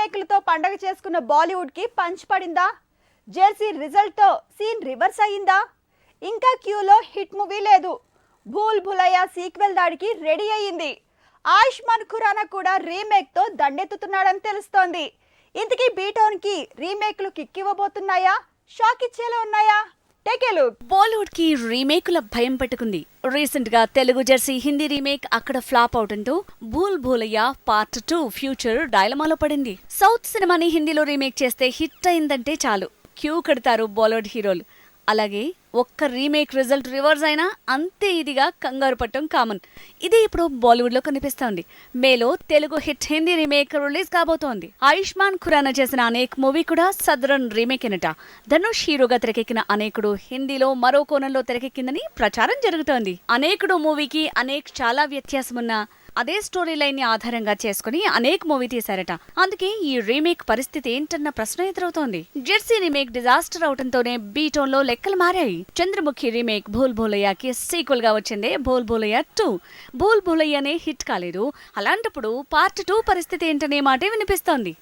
రీమేక్లతో పండగ చేసుకున్న బాలీవుడ్కి పంచ్ పడిందా? జెర్సీ రిజల్ట్తో సీన్ రివర్స్ అయ్యిందా? ఇంకా క్యూలో హిట్ మూవీ లేదు. భూల్ భులయ్య సీక్వెల్ దాడికి రెడీ అయ్యింది. ఆయుష్మాన్ ఖురానా కూడా రీమేక్తో దండెత్తుతున్నాడని తెలుస్తోంది. ఇంతకీ బీటౌన్కి రీమేక్లు కిక్కివ్వబోతున్నాయా? షాక్ ఇచ్చేలా ఉన్నాయా? టేక్ ఏ లుక్ బాలీవుడ్కి రీమేకుల భయం పట్టుకుంది. రీసెంట్గా తెలుగు జెర్సీ హిందీ రీమేక్ అక్కడ ఫ్లాప్ అవడంతో Bhool Bhulaiyaa part two future డైలమాలో పడింది. సౌత్ సినిమాని హిందీలో రీమేక్ చేస్తే హిట్ అయిందంటే చాలు. క్యూ కడతారు బాలీవుడ్ హీరోలు. అలాగే ఒక్క రీమేక్ రిజల్ట్ రివర్స్ అయినా అంతే ఇదిగా కంగారు పట్టడం కామన్. ఇది ఇప్పుడు బాలీవుడ్లో కనిపిస్తోంది. మేలో Telugu hit Hindi remake release కాబోతోంది. ఆయుష్మాన్ ఖురానా చేసిన అనేక్ మూవీ కూడా సదరన్ రీమేక్ అనట ధనుష్ హీరోగా తెరకెక్కిన అనేకుడు హిందీలో మరో కోణంలో తెరకెక్కిందని ప్రచారం జరుగుతోంది. అనేకుడు మూవీకి అనేక్ చాలా వ్యత్యాసమున్న అదే స్టోరీ లైన్ని ఆధారంగా చేసుకుని అనేక మూవీ తీశారట. అందుకే ఈ రీమేక్ పరిస్థితి ఏంటన్న ప్రశ్న ఎదురవుతోంది. జెర్సీ రీమేక్ డిజాస్టర్ అవడంతోనే బీటోన్లో లెక్కలు మారాయి. చంద్రముఖి రీమేక్ భూల్ భూలయ్యకి సీక్వెల్గా వచ్చిందే భూల్ భూలయ్య టూ. భూల్ భూలయ్యనే హిట్ కాలేదు. అలాంటప్పుడు పార్ట్ టూ పరిస్థితి ఏంటనే మాటే వినిపిస్తోంది.